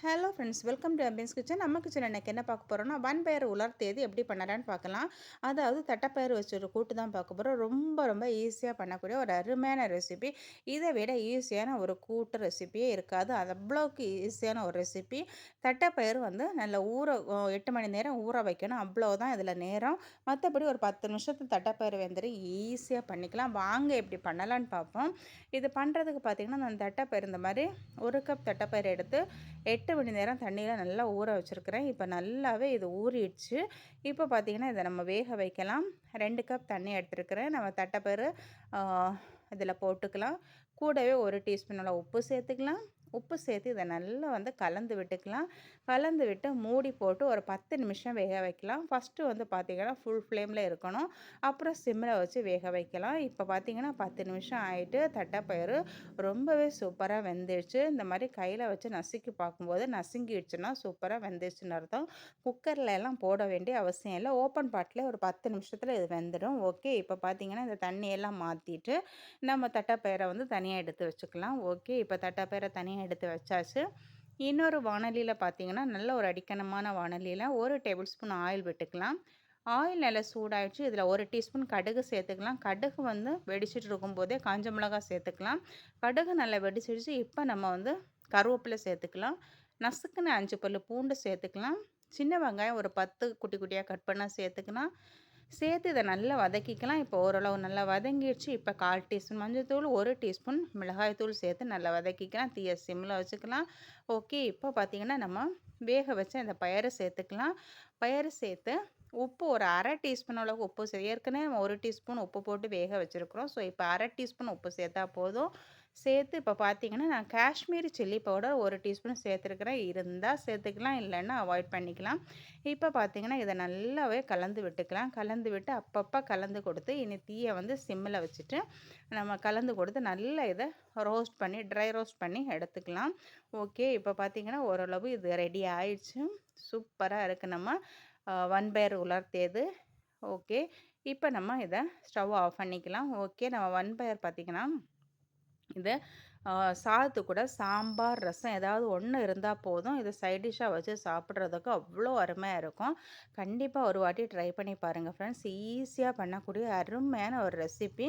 Hello friends welcome to ambience kitchen. நம்ம kitchen எனக்கு என்ன பார்க்க போகிறோம்னா வன்பயர் உலர்த்தேது எப்படி பண்ணலான்னு பார்க்கலாம். அதாவது தட்டைப்பயிறு வச்சு ஒரு கூட்டு தான் பார்க்க போகிறோம் ரொம்ப ரொம்ப ஈஸியாக பண்ணக்கூடிய ஒரு அருமையான ரெசிபி இதை விட ஈஸியான ஒரு கூட்டு ரெசிபியே இருக்காது. அது அவ்வளோக்கு ஈஸியான ஒரு ரெசிபி தட்டைப்பயிர் வந்து நல்ல ஊற எட்டு மணி நேரம் ஊற வைக்கணும். அவ்வளோதான் இதில் நேரம். மற்றபடி ஒரு பத்து நிமிஷத்து தட்டைப்பயிறு வெந்துடும் ஈஸியாக பண்ணிக்கலாம். வாங்க எப்படி பண்ணலான்னு பார்ப்போம். இது பண்ணுறதுக்கு பார்த்திங்கன்னா நான் தட்டைப்பயிறு இந்த மாதிரி ஒரு கப் தட்டைப்பயிறு எடுத்து எட்டு எட்டு மணி நேரம் தண்ணியில் நல்லா ஊற வச்சுருக்கிறேன். இப்போ நல்லாவே இது ஊறிடுச்சு. இப்போ பார்த்திங்கன்னா இதை நம்ம வேக வைக்கலாம். ரெண்டு கப் தண்ணி எடுத்துருக்கிறேன். நம்ம தட்டைப்பயிறு இதில் போட்டுக்கலாம். கூடவே ஒரு டீஸ்பூன் உப்பு சேர்த்துக்கலாம். உப்பு சேர்த்து இதை நல்லா வந்து கலந்து விட்டுக்கலாம். கலந்து விட்டு மூடி போட்டு ஒரு பத்து நிமிஷம் வேக வைக்கலாம். ஃபஸ்ட்டு வந்து பார்த்திங்கன்னா ஃபுல் ஃப்ளேமில் இருக்கணும். அப்புறம் சிம்மில் வச்சு வேக வைக்கலாம். இப்போ பார்த்திங்கன்னா பத்து நிமிஷம் ஆகிட்டு தட்டைப்பயிறு ரொம்பவே சூப்பராக வெந்துடுச்சு இந்த மாதிரி கையில் வச்சு நசுக்கி பார்க்கும்போது நசுங்கிடுச்சுன்னா சூப்பராக வெந்துடுச்சுன்னு அர்த்தம். குக்கரில் எல்லாம் போட வேண்டிய அவசியம் இல்லை. ஓப்பன் பாட்டில் ஒரு பத்து நிமிஷத்தில் இது வெந்துடும். ஓகே இப்போ பார்த்திங்கன்னா இந்த தண்ணியெல்லாம் மாற்றிட்டு நம்ம தட்டைப்பயிரை வந்து தனியாக எடுத்து வச்சுக்கலாம். ஓகே இப்போ தட்டைப்பயிரை தனியாக எடுத்து வச்சாச்சு. இன்னொரு வானலியில் பார்த்தீங்கன்னா நல்ல ஒரு அடிக்கணமான வானலியில் ஒரு டேபிள் ஸ்பூன் ஆயில் விட்டுக்கலாம். ஆயில் நல்லா சூடாகிடுச்சு இதில் ஒரு டீஸ்பூன் கடுகு சேர்த்துக்கலாம். கடுகு வந்து வெடிச்சிட்டு இருக்கும்போதே காஞ்ச மிளகா சேர்த்துக்கலாம். கடுகு நல்லா வெடிச்சிடுச்சு. இப்போ நம்ம வந்து கருவேப்பிலை சேர்த்துக்கலாம். நசுக்குன்னு அஞ்சு பல் பூண்டு சேர்த்துக்கலாம். சின்ன வெங்காயம் ஒரு பத்து குட்டி குட்டியாக கட் பண்ணால் சேர்த்துக்கலாம். சேர்த்து இதை நல்லா வதக்கிக்கலாம். இப்போ ஓரளவு நல்லா வதங்கிடுச்சு. இப்போ கால் டீஸ்பூன் மஞ்சள் தூள் ஒரு டீஸ்பூன் மிளகாய் தூள் சேர்த்து நல்லா வதக்கிக்கலாம். தீய சிம்மில் வச்சுக்கலாம். ஓகே இப்போ பார்த்திங்கன்னா நம்ம வேக வச்ச இந்த பயரை சேர்த்துக்கலாம். பயரை சேர்த்து உப்பு ஒரு அரை டீஸ்பூன் அளவுக்கு உப்பு ஏற்கனவே ஒரு டீஸ்பூன் உப்பு போட்டு வேக வச்சுருக்குறோம். ஸோ இப்போ அரை டீஸ்பூன் உப்பு சேர்த்தா போதும். சேர்த்து இப்போ பார்த்தீங்கன்னா நான் காஷ்மீரி சில்லி பவுடர் ஒரு டீஸ்பூன் சேர்த்துருக்குறேன். இருந்தால் சேர்த்துக்கலாம் இல்லைன்னா அவாய்ட் பண்ணிக்கலாம். இப்போ பார்த்தீங்கன்னா இதை நல்லாவே கலந்து விட்டுக்கலாம். கலந்து விட்டு அப்பப்போ கலந்து கொடுத்து இனி தீயை வந்து சிம்மில் வச்சுட்டு நம்ம கலந்து கொடுத்து நல்லா இதை ரோஸ்ட் பண்ணி ட்ரை ரோஸ்ட் பண்ணி எடுத்துக்கலாம். ஓகே இப்போ பார்த்தீங்கன்னா ஓரளவு இது ரெடி ஆயிடுச்சு. சூப்பராக இருக்குது நம்ம ஒன் பேர் உலர்த்தியது. ஓகே இப்போ நம்ம இதை ஸ்டவ் ஆஃப் பண்ணிக்கலாம். ஓகே நம்ம ஒன் பயர் பார்த்திங்கன்னா இதை சாதத்து கூட சாம்பார் ரசம் ஏதாவது ஒன்று இருந்தால் போதும். இதை சைட் டிஷ்ஷாக வச்சு சாப்பிட்றதுக்கு அவ்வளோ அருமையாக இருக்கும். கண்டிப்பாக ஒரு வாட்டி ட்ரை பண்ணி பாருங்கள் ஃப்ரெண்ட்ஸ். ஈஸியாக பண்ணக்கூடிய அருமையான ஒரு ரெசிபி.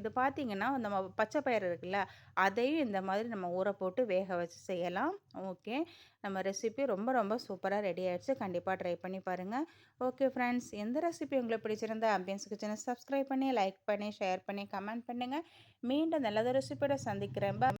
இது பார்த்திங்கன்னா நம்ம பச்சை பயிர் இருக்குல்ல அதையும் இந்த மாதிரி நம்ம ஊற போட்டு வேக வச்சு செய்யலாம். ஓகே. நம்ம ரெசிபி ரொம்ப ரொம்ப சூப்பராக ரெடி ஆகிடுச்சு கண்டிப்பாக ட்ரை பண்ணி பாருங்கள் ஓகே ஃப்ரெண்ட்ஸ். எந்த ரெசிபி உங்களுக்கு பிடிச்சிருந்தா அம்பியன்ஸ் கிச்சனை சப்ஸ்கிரைப் பண்ணி லைக் பண்ணி ஷேர் பண்ணி கமெண்ட் பண்ணுங்கள் மீண்டும் நல்லது ரெசிபியோட சந்திக்கிறேன்.